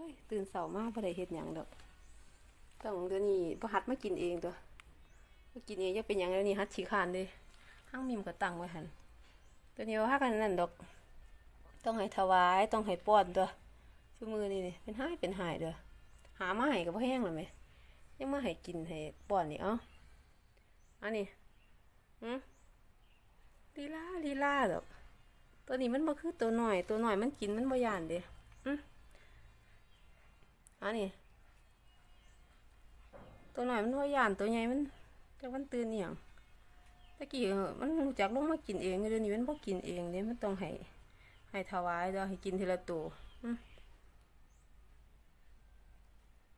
อ้ยตื่นเสามากพอได้เฮ็ดหยังดอกต้องเดี๋ยวนี้บ่หัดมากินเองตัวมากินเองจะเป็นหยังเดี๋ยวนี้หัดขี้คานเด้ห้างมิมก็ตั้งไว้หันตัวนี้ว่าหากันนั่นดอก ต้องให้ถวายต้องให้ป้อนตัวชั่วมือนี่นี่เป็นหายเป็นหายเด้อหามาให้ก็บ่แห้งแล้วแหมยังมาให้กินให้ป้อนนี่เอ้าอันนี้หืมลีลาลีลาดอกตัวนี้มันบ่คือตัวหน้อยตัวหน้อยมันกินมันบ่ย่านเด้ อันนี้ตัวหน้อยมันบ่ย่านตัวใหญ่มันจักมันตื่นอีหยังตะกี้มันรู้จักลงมากินเองเดี๋ยวนี้มันบ่กินเองเด้มันต้องให้ให้ถวายเดี๋ยวให้กินทีละตัวอืม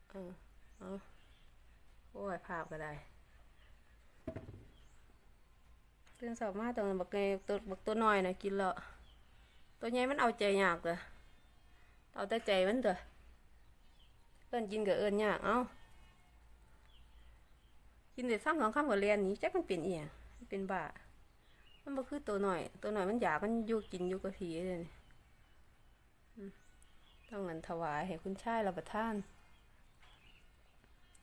เอาเอโอ้ยภาพก็ได้ตื่นเช้ามาตรงบักไงตัวบักตัวน้อยนะกินล้วตัวใหญ่มันเอาใจยากเลยเอาแต่ใจมันเถอะ เอิ้นกินกับเอิ้นยากเอ้ากินเด็ดซ้ำสองคำกับเรียนนี้จักมันเป็นเอียงมันเป็นบ้ามันบ่คือตัวหน่อย ตัวหน่อยมันอยากมันอยู่กินอยู่กับทีเลยนี่อืมต้องเงินถวายให้คุณชายรับประทาน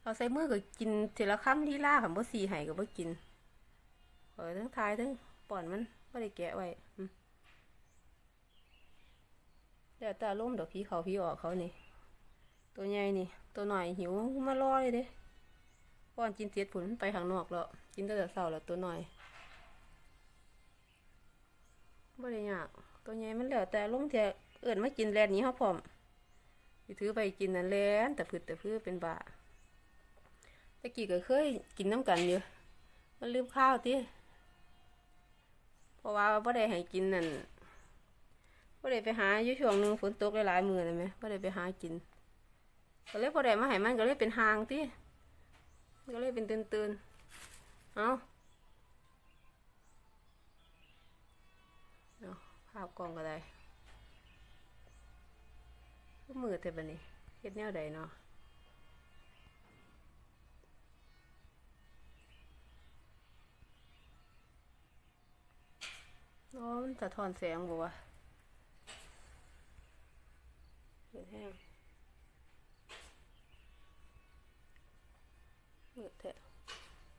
เอาใส่มือก็กินทีละคำที่ล่าค่ะบ่สีให้ก็บ่กินเออทั้งทายทั้งป่อนมันบ่ได้แกะไว้เดี๋ยวตาล่มดอกพี่เขาพี่ออกเขานี่ ตัวใหญ่นี่ ตัวหน่อยหิวมารอเลยเด้ป้อนกินเสียดผุนไปข้างนอกแล้วกินตั้งแต่เช้าแล้วตัวหน่อยบ่ได้ยากตัวใหญ่มันแล้วแต่ลงเที่ยเอิ้นมากินแลนนี้เฮาพร้อมสิถือไปกินนั่นแลนแต่พืชแต่พืชเป็นบาตะกี้ก็เคยกินน้ำกันอยู่มันลืมข้าวติเพราะว่าบ่ได้ให้กินนั่นบ่ได้ไปหาอยู่ช่วงหนึงฝนตกหลายๆมื้อเลยแหมบ่ได้ไปหากิน ก็เลยบ่ได้มาให้มันก็เลยเป็นหางติก็เลยเป็นตื่นๆเอาเอาภาพกล้องก็ได้ก็มือแต่บันนี้เฮ็ดแนวใดเนาะโอ้มันสะท้อนแสงบ่วะเปิดแห้ง มืดแท้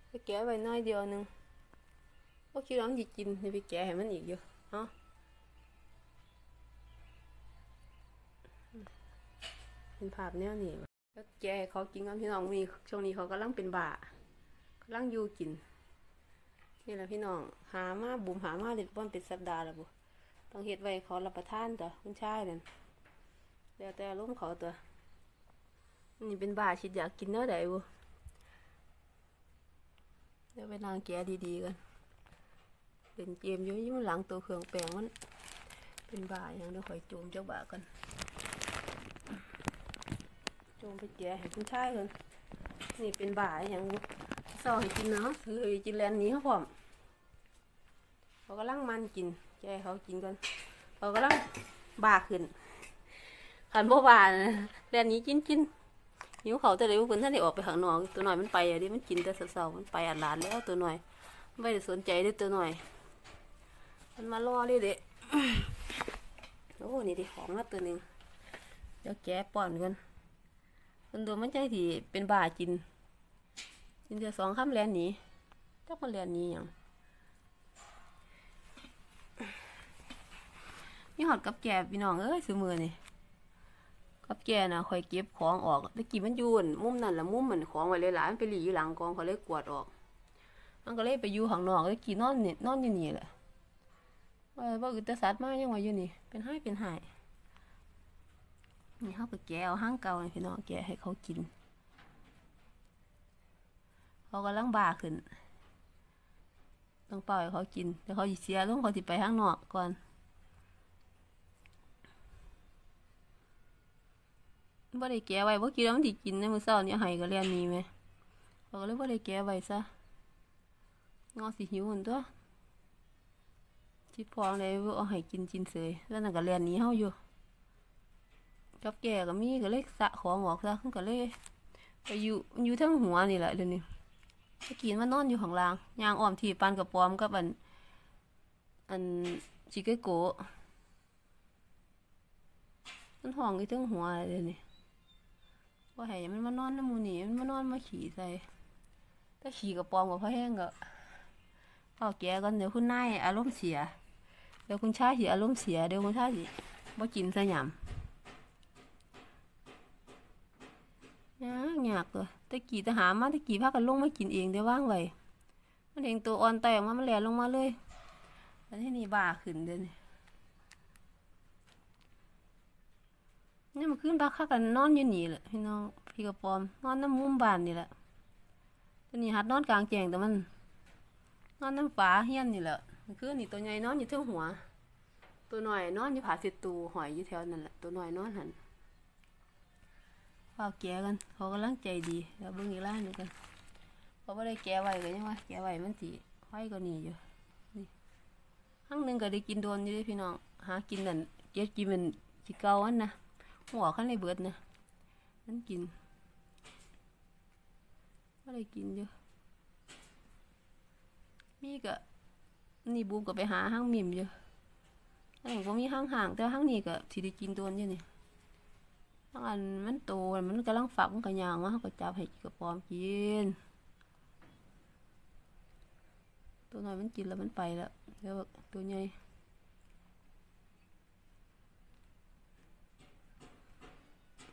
ไปแกะไว้น้อยเดียวหนึงก็คิดว่ามันสิกินนี่ไปแกะให้มันอีกอยู่เอ้าเป็นภาพแนวนี้แล้วแกให้เขากินกับพี่น้องมีช่วงนี้เขากำลังเป็นบ่ากำลังอยู่กิน นี่แหละพี่น้อง หามาบุมหามาเด็ดบ้อนเป็นสัปดาห์ล้วบุต้องเฮ็ดไว้เขารับประทานตัวคุณชายนั่นแล้วแต่ล้มเขาตัว นี่เป็นบ่าชิดอยากกินเนื้อใดบุเดี๋ยวไปนางแกะดีๆกันเป็นเกมอยู่ยี่มันหลังตัวเครื่องแปลงมัน เป็นบ่าอย่างเดี๋ยวคอยโจมเจ้าบ่ากันโจมไปแกะให้คุณชายกันนี่เป็นบ่าอย่างซอให้กินเนาะคือกินแลนนี้เขาพร้อมเขากำลังมันกินแกเขากินกันเขากำลังบ่าขึ้นขันบ่บ่านแลนนี้กินกิน หิวเขาแต่เดี๋ยวเพิ่นท่านได้ออกไปข้างนอกตัวหน่อยมันไปอะดิมันกินแต่เสาๆมันไปอัดหลานแล้วตัวหน่อยไม่ได้สนใจด้วยตัวหน่อย มันมารอเลยเด็โอ้นี่ดิของมาตัวหนึ่งเดี๋ยวแกะป้อนกันมันดูมันใจที่เป็นบากินกินเดียวสองคำแลนหนีจักมันแลนหนี้อย่างมีหอดกับแกะพี่น้องเอ้ยซื้อมือนี่ แกนะคอยเก็บของออกตะกี้มันยูนมุมนั่นละมุมเหมือนของไว้หลายๆมันไปหลีอยู่หลังกองเขาเลยกวดออก มันก็เลยไปอยู่ข้างนอกตะกี้นอนนี่นอนอยู่นี่แหละว่าว่าอึดแต่สัตว์มายังว่าอยู่นี่ เป็นให้เป็นหายนี่เขาไปแกเอาห้างเก่าพี่น้องแกให้เขากินเขากำลังบ้าขึ้นต้องปล่อยให้เขากินเดี๋ยวเขาเสียลงเขาสิไปข้างนอกก่อน บ่ได้แกะไว้บ่คิดว่ามันสิกินในมื้อเช้าเนี่ยให้ก็เรียนหนี้แหมเขาก็เลยบ่ได้แกะไว้ซะงอสิหิวหั่นตัวชิดพองเลยเอาให้กินจินเสยแล้วนั่นก็เรียนนี้เฮาอยู่กับแก่ก็มีก็เลยสะของออกซะมันก็เลยไปอยู่อยู่ทั้งหัวนี่แหละเดี๋ยวนี้ตะกี้มันนอนอยู่ข้างล่างยางอ้อมที่ปานกระปอมกับอัน อันชิเกโกมันห้องอยู่ทั้งหัวเดี๋ยวนี้ ว่าให้มันมานอนน้ำมูนี่มันมานอนมาขี่ใส่ถ้าขี่กับปอมกับพ่อแห้งก็เอาแกก่อนเดี๋ยวคุณนายอารมณ์เสีย เดี๋ยวคุณชายสิอารมณ์เสียเดี๋ยวคุณชายสิบ่กินซะหยำยากยากเลยตะกี้ทหามาตะกี้พากันลงมากินเองได้ว่างไว้มันเองตัวอ่อนแตกมามันแหลลงมาเลยแล้วที่นี่บ้าขึ้นเด้นี่ นี่มันขึ้นบ้าคักกันนอนอยู่นี่แหละพี่น้องพี่กระปอมนอนน้ำมุมบ้านนี่แหละตัวนี้หัดนอนกลางแจ้งแต่มัน นอนน้ำฟ้าเฮี้ยนนี่แหละมันคือนี่ตัวใหญ่นอนอยู่เทิงหัว ตัวหน่อยนอนอยู่ผาเสตูหอยอยู่แถวนั่นแหละตัวหน่อยนอนหันเฝ้าแกกันเขากำลังใจดีแล้วเบิ่งอีกล่างหนึงกันเขาไม่ได้แกไว้ก็ยังว่าแกไว้มันสิไว้ก็หนีอยู่นี่ครั้งหนึ่งก็ได้กินโดนอยู่ด้พี่น้องหากินนั่นเก็บกินมันสิเกาอันนะ หัวขั้นในเบิดนะมันกินก็ได้กินอยู่มีก็นี่บูมก็ไปหาห้างมิมอยู่แต่เห็นก็มีห้างห่างแต่ห้างนี้ก็สิได้กินตัวนี้นี่ห้างอันมันโตมันกำลังฝักมันก็ยางมาเขาก็จับให้กระปอมกิน ตัวน้อยมันกินแล้วมันไปแล้วเดี๋ยวตัวใหญ่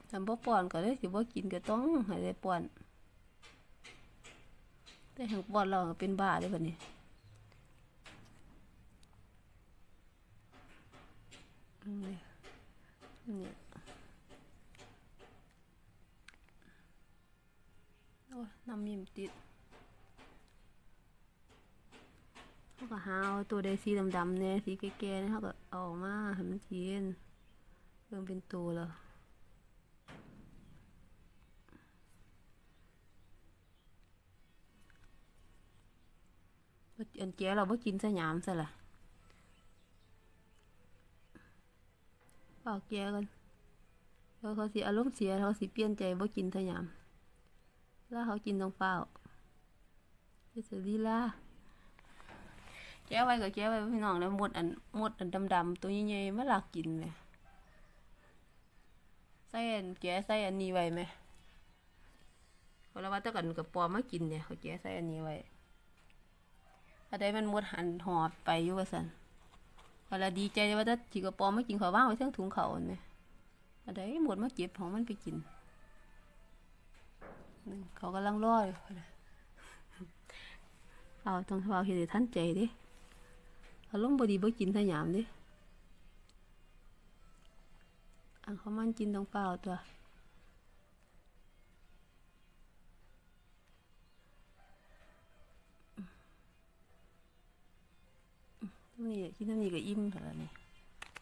ทำบ่ป้อนก็เลยสิบ่กินก็ต้องให้ได้ป้อนแต่ห่งป้อนเราเป็นบ้าเลยแบบนี้เนี่ยเนี่ยโอ้ยน้ำมิมติดเขาก็หาเอาตัวใดสีดำๆเนี่ยสีแก่ๆเนี่ยเขาก็เอาอกมาให้มันกินเริ่มเป็นตัวแล้ว อันแก่เราบ่กินซะหยามซะล่ะเปล่าแกกันแล้วเขาสิอารมณ์เสียเขาสิเปลี่ยนใจบ่กินทะยาม แล้วเขากินต้องเปล่าเฮ็ดสิลีลาแกไว้ก็แกไว้พี่น้องแล้วหมดอันหมดอันดำๆตัวใหญ่ๆมาลากกินแหมใส่อันแกใส่อันนี้ไว้ไหมเขาเลยว่าถ้ากันกับปอมากินเนี่ยเขาแกใส่อันนี้ไว้ อันใดมันหมดหันหอบไปอยู่ว่าซั่นเวลาดีใจว่าถ้าจีกระปอมไม่กินข้าวว่างไว้เทั้งถุงเขาวอันไหมอะไรหมดมาเก็บของมันไปกิน เขากำลังรออยเอาต้องเอาเหตุทันใจดิอารมณ์บดีบ่กินสยามดิอันเขามันกินต้องเปล่าตัว นี่กินเท่านี้ก็อิ่มแล้วนี่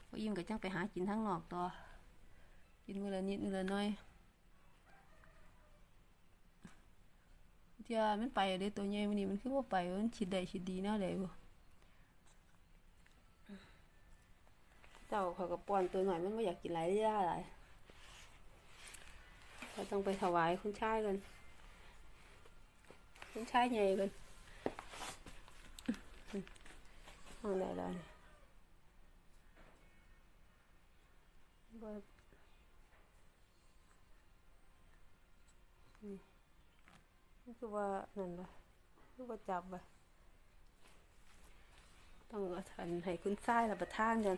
พออิ่มก็จังไปหากินทั้งนอกต่อกินมื้อละนิดมื้อละน้อยเที่ยมันไปเด้ตัวใหญ่มันนี่มันคือว่าไปมันชิดได้ชิดดีแนวใดบ่เจ้าเขาก็ป้อนตัวหน่อยมันบ่อยากกินหลายเรื่อหลายเราต้องไปถวายคุณชายกันคุณชายใหญ่กัน ห้องใดแล้วนี่บ่นี่นี่คือว่านั่นล่ะคือว่าจับบ่ต้องเอาทันให้คุณชายรับประทานกัน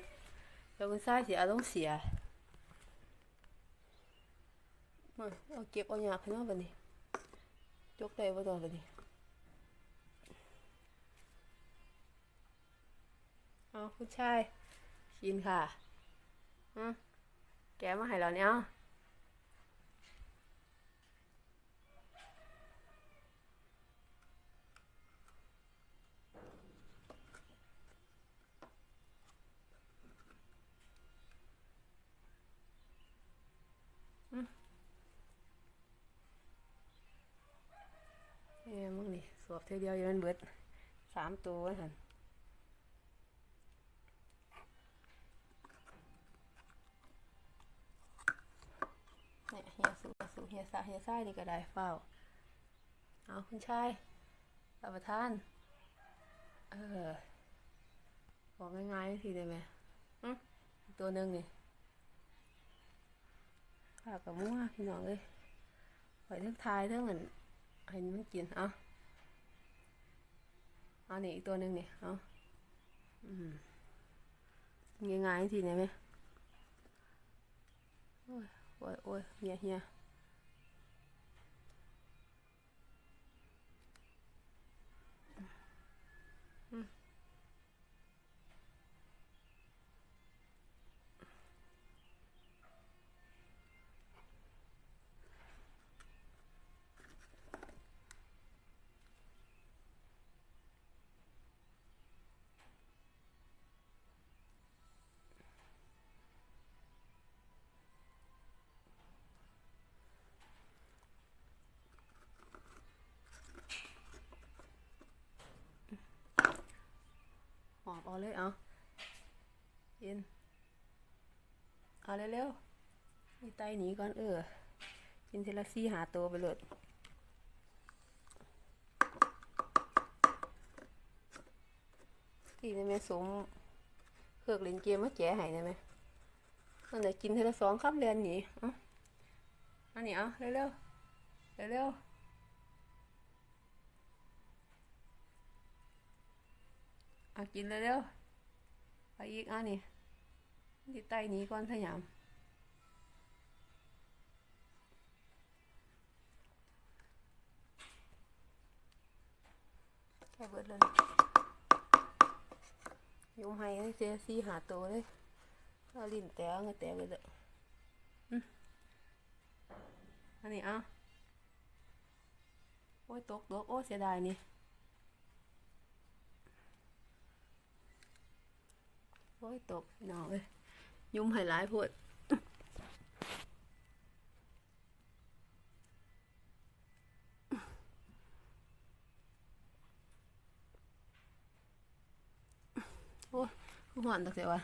แล้วคุณชายสิอารมณ์เสียมาเอาเก็บเอาหยากขึ้นมาบัดนี้จกได้บ่ เอาผู้ชายกินค่ะแกมาให้เราเนี่ยเอาอืมเอ้ยมึงนี่สวบเท่าเดียวอยังมันเบิดสามตัวหัน เนี่ยเฮียสูสูเฮียซาเฮียซ่ายนี่ก็ได้เฝ้า เอาคุณชายรับประทาน เออ บอกง่ายๆทีได้ไหมอืมอีกตัวหนึ่งนี่ข้ากับมั่วพี่น้องเลยไว้ทั้งทายทั้งอันให้มันกินเอาเอานี่อีกตัวหนึ่งนี่เอาอืมง่ายๆทีไหนไหมโอ้ย โอ้ยโอ้ยเฮียเฮียอืมหอบ เลยเอากินเอาเร็วๆนี่ไตหนีก่อนเออกินทีลซี่หาตัวไปเลยกินได้ไหมสมเพิกเล่นเกมมาแจ๋ให้ได้ไหมมันได้กินทีละสองคำเรียนหนีอะอันนี้เอาเร็วๆเร็วๆ เอากินเร็วๆไปอีกอันนี้ที่ไตหนีก่อนสยามแค่เบิดเลยยุงให้ให้เจซี่หาตัวเลยเอาลิ้นแตะเงยแตะไปเลยอะอันนี้เอาโอ้ยตกตกโอ้เสียดายนี่ โอ้ยตกหนาวเลยยุงให้หลายโพดโอ้ยคือหวานตักเสียวะ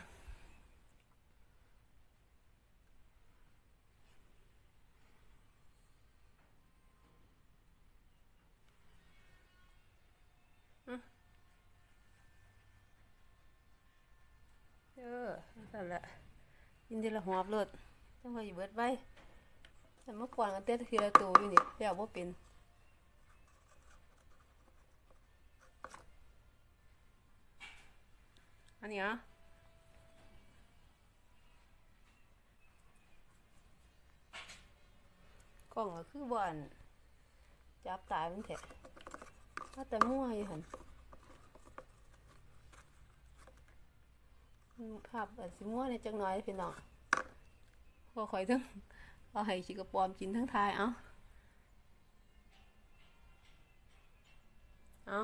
อืมเออ นั่นแหละกินทีละหอบเลยจังหวะอยู่เบิดไว้แต่เมื่อก่อนก็เต้นทีละตัวอยู่นี่แล้วว่าเป็นอันนี้อะกล้องก็คือบ่อนจับตายมันแท้ถ้าแต่มั่วอยู่หันอืม ภาพอาจสิมั่วในจังน้อยพี่น้องพอคอยทั้งเอาให้ชิกระปอมกินทั้งทายเอาเอา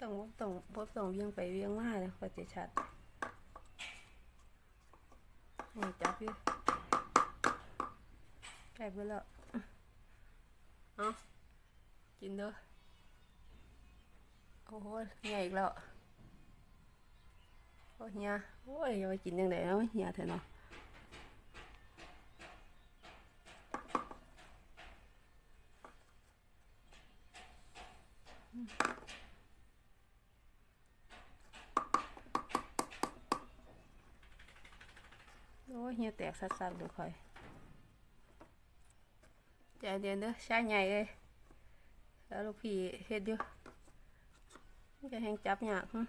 ต้องต้องพบต้องเวียงไปเวียงมาเลยก็จะชัดนี่จับอยู่ ใกล้ไปแล้วเอากินเด้อโอ้โหใหญ่อีกแล้วโอ้เฮียโอ้ยอย่าไปกินยังไงเนาะเฮียเถอะเนาะโอ้ยเฮียแตกสัดๆเลยค่อย ใจเย็นเด้อชาใหญ่เลยแล้วลูกพี่เฮ็ดอยู่จะแหงจับยากหึ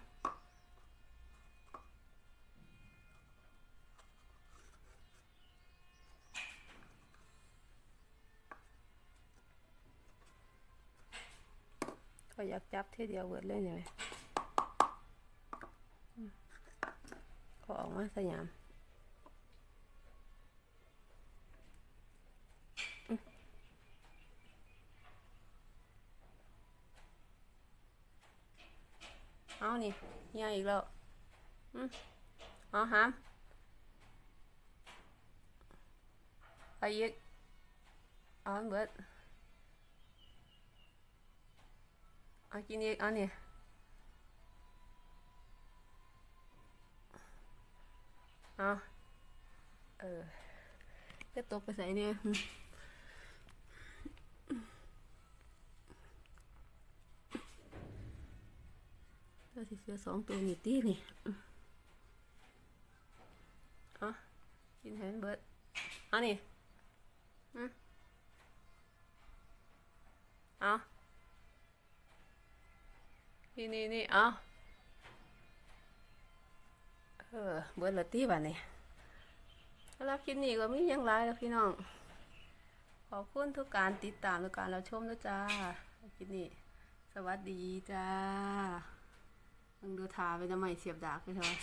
ก็อยากจับเท่เดียวเบิดเลยเนี่ยไหมอืมขอออกมาสยาม นี่เฮียอีกแล้วอืมเอาหามไปอีกอาให้เบิดเอากินอีกเอานี่เอเออก็ตกไปใส่เนี่ย สิเสือสองตัวนี่ตีนี่เอะกินให้มันเบิดเอันนี้อืมเอานี่นี่นี่เอาเออเบิดละตีบัดนี้สำหรับคลิปนี้ก็มีหยังไรแล้วพี่น้อง ขอบคุณทุกการติดตามและการรับชมนะจ้าคลิปนี้ สวัสดีจ้า มึงดูทาไปทำไมเสียบดากไปเถอะ